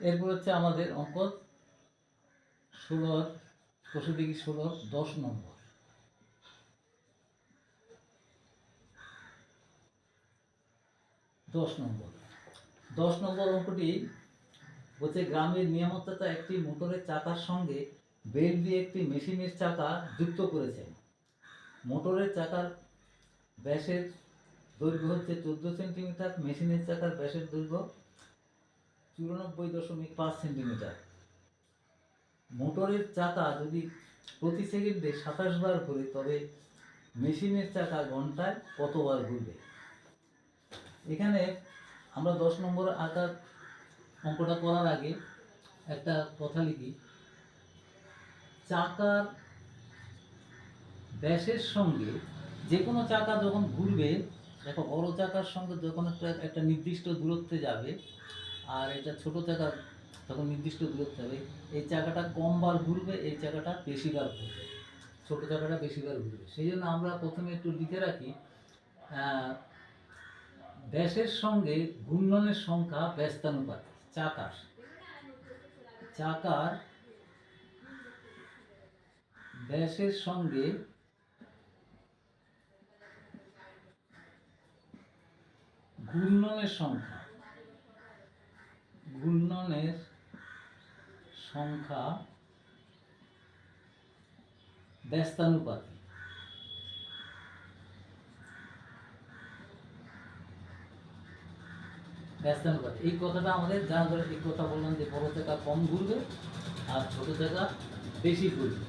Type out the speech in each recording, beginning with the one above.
এরপর হচ্ছে আমাদের অঙ্ক ষোলোর দেখি ষোলোর? দশ নম্বর। দশ নম্বর। দশ নম্বর অঙ্কটি বলছে গ্রামের নিয়ামততা একটি মোটরের চাকার সঙ্গে বেল দিয়ে একটি মেশিনের চাকা যুক্ত করেছেন। মোটরের চাকার ব্যাসের দৈর্ঘ্য হচ্ছে চোদ্দ সেন্টিমিটার, মেশিনের চাকার ব্যাসের দৈর্ঘ্য চুরানব্বই দশমিক পাঁচ সেন্টিমিটার। মোটরের চাকা যদি প্রতি সেকেন্ডে সাতাশ বার ঘুরে, তবে মেশিনের চাকা ঘন্টায় কতবার ঘুরবে? এখানে আমরা দশ নম্বর আঁকার অঙ্কটা করার আগে একটা কথা লিখি। চাকার ব্যাসের সঙ্গে যে কোনো চাকা যখন ঘুরবে, দেখো বড় চাকার সঙ্গে যখন একটা একটা নির্দিষ্ট দূরত্বে যাবে আর এটা ছোট চাকা, তখন নির্দিষ্ট দূরত্বে হবে। এই চাকাটা কম বার ঘুরবে, এই চাকাটা বেশি বার ঘুরবে। ছোট চাকাটা বেশি বার ঘুরবে। সেই জন্য আমরা প্রথমে একটু লিখে রাখি ব্যাসের সঙ্গে ঘূর্ণনের সংখ্যা ব্যস্তানুপাত, চাকার। চাকার ব্যাসের সঙ্গে ঘূর্ণনের সংখ্যা ঘূর্ণনের সংখ্যা ব্যস্তানুপাতি ব্যস্তানুপাতি এই কথাটা আমাদের যা ধরে, এই কথা বললাম যে বড় চাকা কম ঘুরবে আর ছোট চাকা বেশি ঘুরবে।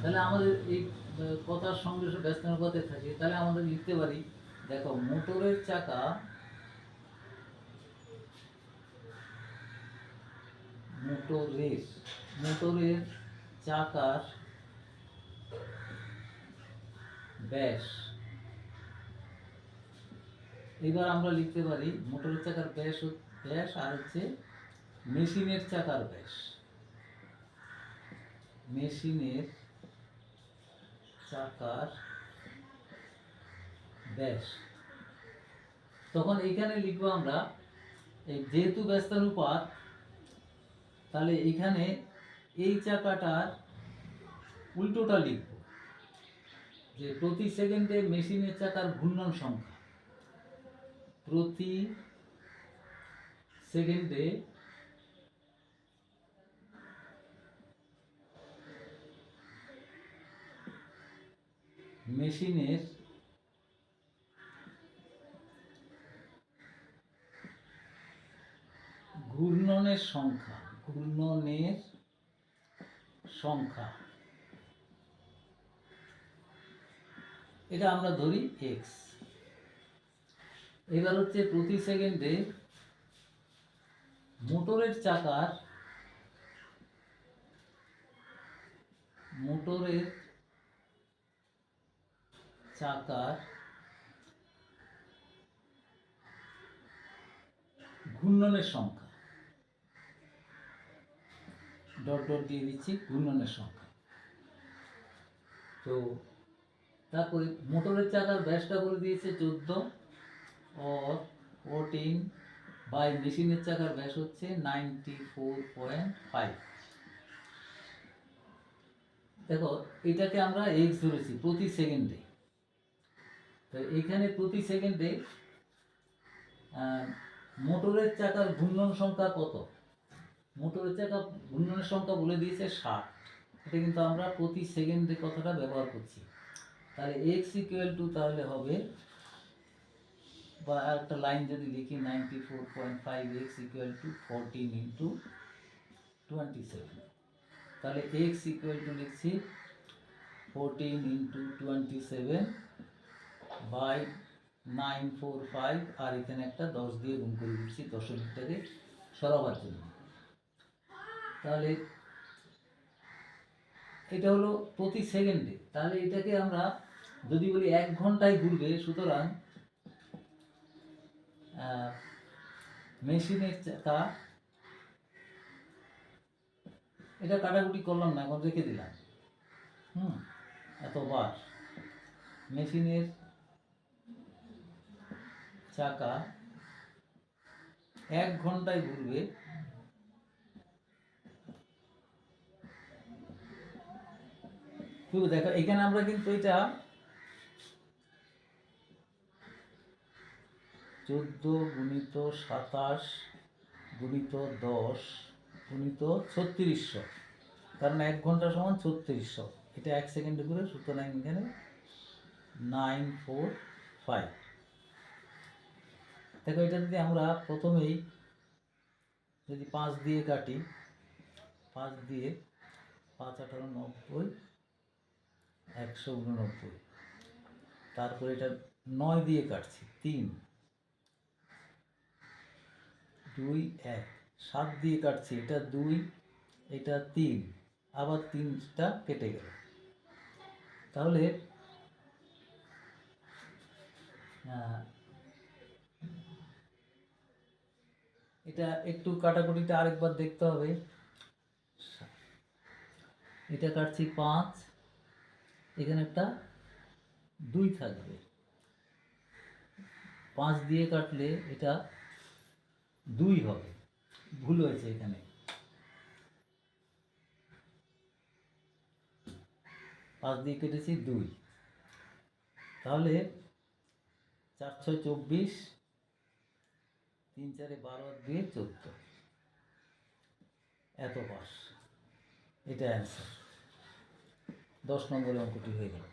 তাহলে আমাদের এই কথার সঙ্গে ব্যস্তানুপাতে থাকে। তাহলে আমাদের লিখতে পারি, দেখো, মোটরের চাকা মোটরের মোটরের চাকার ব্যাস। এবার আমরা লিখতে পারি মোটরের চাকার ব্যাস ব্যাস আর হচ্ছে মেশিনের চাকার ব্যাস। মেশিনের চাকার ব্যাস। তখন এখানে লিখব আমরা, এই যেহেতু ব্যস্তানুপাত তাহলে এখানে এই চাকাটার উল্টোটা লিখব, যে প্রতি সেকেন্ডে মেশিনের চাকার ঘূর্ণন সংখ্যা। প্রতি সেকেন্ডে মেশিনের ঘূর্ণনের সংখ্যা ঘূর্ণনের সংখ্যা। এটা আমরা ধরি এক্স এবার হচ্ছে প্রতি সেকেন্ডে মোটরের চাকার মোটরের চাকার ঘূর্ণনের সংখ্যা। ডট ডট দিয়ে দিচ্ছি ঘূর্ণনের সংখ্যা। তো তারপরে মোটরের চাকার ব্যাসটা করে দিয়েছে চোদ্দ অর ফোরটিন বাই মেশিনের চাকার ব্যাস হচ্ছে নাইনটি ফোর পয়েন্ট ফাইভ দেখো, এটাকে আমরা এক্স ধরেছি প্রতি সেকেন্ডে। তো এখানে প্রতি সেকেন্ডে মোটরের চাকার ঘূর্ণন সংখ্যা কত? মোটরের চাকা ঘূর্ণনের সংখ্যা বলে দিয়েছে ষাট, এটা কিন্তু আমরা প্রতি সেকেন্ডে কথাটা ব্যবহার করছি? তাহলে এক্স ইকুয়াল টু তাহলে হবে, বা একটা লাইন যদি লিখি ninety four point five x equal to fourteen into twenty seven তাহলে এক্স ইকুয়াল টু লিখছি fourteen into twenty seven by nine four five আর এখানে একটা দশ দিয়ে গুণ করে দিচ্ছি দশমিকটাকে সরাবার জন্য। তাহলে এটা হলো প্রতি সেকেন্ডে। তাহলে এটাকে আমরা যদি বলি এক ঘন্টায় ঘুরবে, সুতরাং মেশিনের চাকা এটা কাটাকুটি করলাম না, এখন রেখে দিলাম। হুম এত এতবার মেশিনের চাকা এক ঘন্টায় ঘুরবে পুরো দেখো, এখানে আমরা কিন্তু এটা চোদ্দ গুণিত সাতাশ গুণিত দশ গুণিত ছত্রিশশো। কারণ এক ঘণ্টা সমান ছত্রিশশো। এটা এক সেকেন্ডে করে সুতরাং এখানে নাইন ফোর ফাইভ দেখো, এটা যদি আমরা প্রথমেই যদি পাঁচ দিয়ে কাটি, পাঁচ দিয়ে পাঁচ, আঠারো, নব্বই একশো উননব্বই। তারপরে এটা নয় দিয়ে কাটছি, তিন। দুই, এক। সাত দিয়ে কাটছি, এটা দুই, এটা তিন। আবার তিনটা কেটে গেল। তাহলে এটা একটু কাটাকুটিটা আরেকবার দেখতে হবে। এটা কাটছি পাঁচ। এখানে একটা দুই থাকবে। পাঁচ দিয়ে কাটলে এটা দুই হবে। ভুল হয়েছে এখানে। পাঁচ দিয়ে কেটেছি দুই। তাহলে চার, ছয়, চব্বিশ, তিন, চারে বারো দুয়ে চোদ্দ। এত পাস। এটা অ্যান্সার দশ নম্বরের অঙ্কটি হয়ে গেল।